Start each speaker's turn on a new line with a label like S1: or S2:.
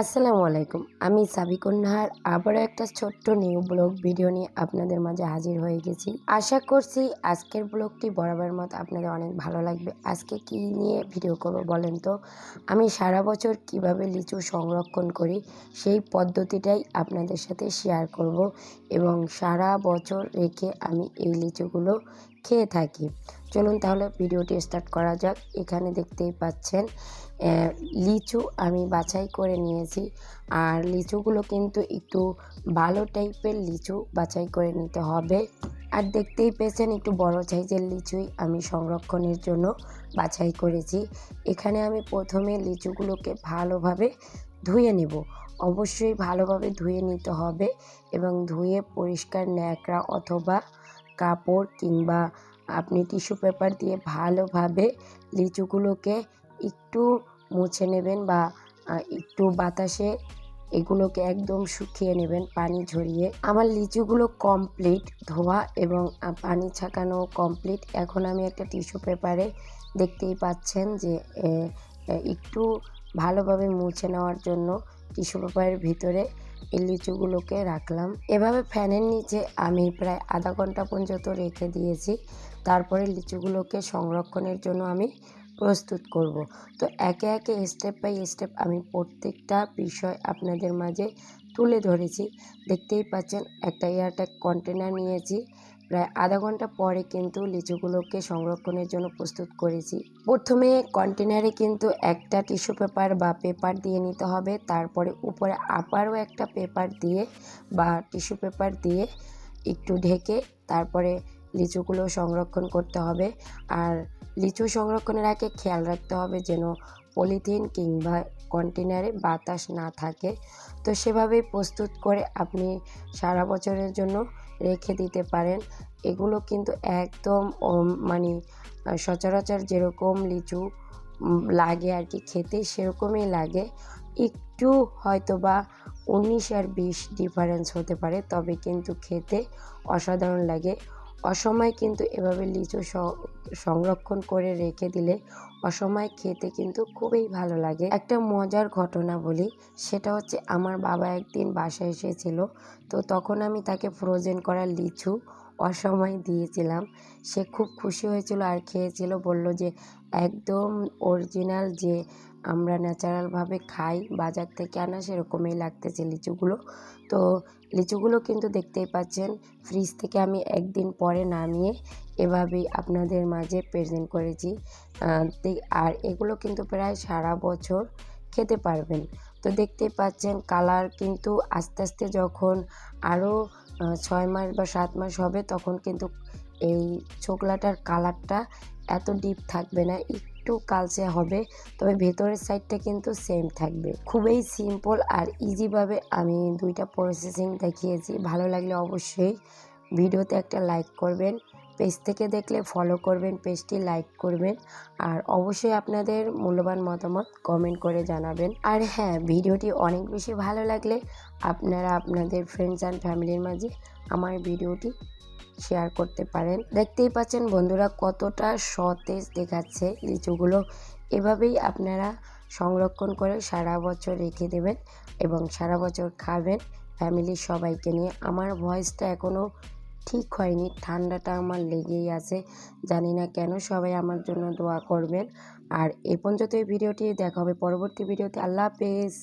S1: আসসালামু আলাইকুম। আমি সাবিকুন্নাহার আবারও একটা ছোট্ট নিউ ব্লগ ভিডিও নিয়ে আপনাদের মাঝে হাজির হয়ে গেছি। আশা করছি আজকের ব্লগটি বরাবর মত আপনাদের অনেক ভালো লাগবে। আজকে কি নিয়ে ভিডিও করব বলেন তো? আমি সারা বছর কীভাবে লিচু সংরক্ষণ করি, সেই পদ্ধতিটাই আপনাদের সাথে শেয়ার করব এবং সারা বছর রেখে আমি এই লিচুগুলো খেয়ে থাকি। চলুন তাহলে ভিডিওটি স্টার্ট করা যাক। এখানে দেখতেই পাচ্ছেন লিচু আমি বাছাই করে নিয়েছি। আর লিচুগুলো কিন্তু একটু ভালো টাইপের লিচু বাছাই করে নিতে হবে। আর দেখতেই পেয়েছেন, একটু বড় সাইজের লিচুই আমি সংরক্ষণের জন্য বাছাই করেছি। এখানে আমি প্রথমে লিচুগুলোকে ভালোভাবে ধুয়ে নেব। অবশ্যই ভালোভাবে ধুয়ে নিতে হবে এবং ধুয়ে পরিষ্কার ন্যাকড়া অথবা কাপড় কিংবা আপনি টিস্যু পেপার দিয়ে ভালোভাবে লিচুগুলোকে একটু মুছে নেবেন বা একটু বাতাসে এগুলোকে একদম শুকিয়ে নেবেন পানি ঝরিয়ে। আমার লিচুগুলো কমপ্লিট ধোয়া এবং পানি ছাকানো কমপ্লিট এখন আমি একটা টিস্যু পেপারে দেখতেই পাচ্ছেন যে একটু ভালোভাবে মুছে নেওয়ার জন্য টিস্যু পেপারের ভিতরে এই লিচুগুলোকে রাখলাম। এভাবে ফ্যানের নিচে আমি প্রায় আধা ঘণ্টা পর্যন্ত রেখে দিয়েছি। তারপরে লিচুগুলোকে সংরক্ষণের জন্য আমি প্রস্তুত করব। তো একে একে স্টেপ বাই স্টেপ আমি প্রত্যেকটা বিষয় আপনাদের মাঝে তুলে ধরেছি। দেখতেই পাচ্ছেন, একটা এয়ারটাক কন্টেনার নিয়েছি। প্রায় আধা ঘণ্টা পরে কিন্তু লিচুগুলোকে সংরক্ষণের জন্য প্রস্তুত করেছি। প্রথমে কন্টেনারে কিন্তু একটা টিস্যু পেপার বা পেপার দিয়ে নিতে হবে। তারপরে উপরে আবারও একটা পেপার দিয়ে বা টিস্যু পেপার দিয়ে একটু ঢেকে তারপরে লিচুগুলো সংরক্ষণ করতে হবে। আর লিচু সংরক্ষণের আগে খেয়াল রাখতে হবে যেন পলিথিন কিংবা কন্টেনারে বাতাস না থাকে। তো সেভাবেই প্রস্তুত করে আপনি সারা বছরের জন্য রেখে দিতে পারেন। এগুলো কিন্তু একদম মানে সচরাচর যেরকম লিচু লাগে আর কি, খেতে সেরকমই লাগে। একটু হয়তো বা উনিশ আর বিশ ডিফারেন্স হতে পারে, তবে কিন্তু খেতে অসাধারণ লাগে। অসময় কিন্তু এভাবে লিচু সংরক্ষণ করে রেখে দিলে অসময় খেতে কিন্তু খুবই ভালো লাগে। একটা মজার ঘটনা বলি, সেটা হচ্ছে আমার বাবা একদিন বাসায় এসেছিল, তো তখন আমি তাকে ফ্রোজেন করা লিচু অসময় দিয়েছিলাম। সে খুব খুশি হয়েছিল আর খেয়েছিল, বলল যে একদম অরিজিনাল যে আমরা ন্যাচারালভাবে খাই, বাজার থেকে আনা সেরকমই লাগতেছে লিচুগুলো। তো লিচুগুলো কিন্তু দেখতেই পাচ্ছেন ফ্রিজ থেকে আমি একদিন পরে নামিয়ে এভাবেই আপনাদের মাঝে প্রেজেন্ট করেছি। আর এগুলো কিন্তু প্রায় সারা বছর খেতে পারবেন। তো দেখতেই পাচ্ছেন কালার কিন্তু আস্তে আস্তে যখন আরও ছয় মাস বা সাত মাস হবে তখন কিন্তু এই ছোকলাটার কালারটা এত ডিপ থাকবে না একটু কালচে হবে, তবে ভেতরের সাইডটা কিন্তু সেম থাকবে। খুবই সিম্পল আর ইজিভাবে আমি দুইটা প্রসেসিং দেখিয়েছি। ভালো লাগলে অবশ্যই ভিডিওতে একটা লাইক করবেন। পেজ থেকে দেখলে ফলো করবেন, পেজটি লাইক করবেন আর অবশ্যই আপনাদের মূল্যবান মতামত কমেন্ট করে জানাবেন। আর হ্যাঁ ভিডিওটি অনেক বেশি ভালো লাগলে আপনারা আপনাদের ফ্রেন্ডস অ্যান্ড ফ্যামিলির মাঝে আমার ভিডিওটি শেয়ার করতে পারেন। দেখতেই পাচ্ছেন বন্ধুরা কতটা সতেজ দেখাচ্ছে লিচুগুলো। এভাবেই আপনারা সংরক্ষণ করে সারা বছর রেখে দেবেন এবং সারা বছর খাবেন। ফ্যামিলির সবাইকে নিয়ে। আমার ভয়েসটা এখনও ঠিক হয়নি। ঠান্ডাটা আমার লেগেই আছে। জানি না কেন সবাই আমার জন্য দোয়া করবেন। আর এ পর্যন্ত এই ভিডিওটি। দেখা হবে পরবর্তী ভিডিওতে। আল্লাহ হাফেজ।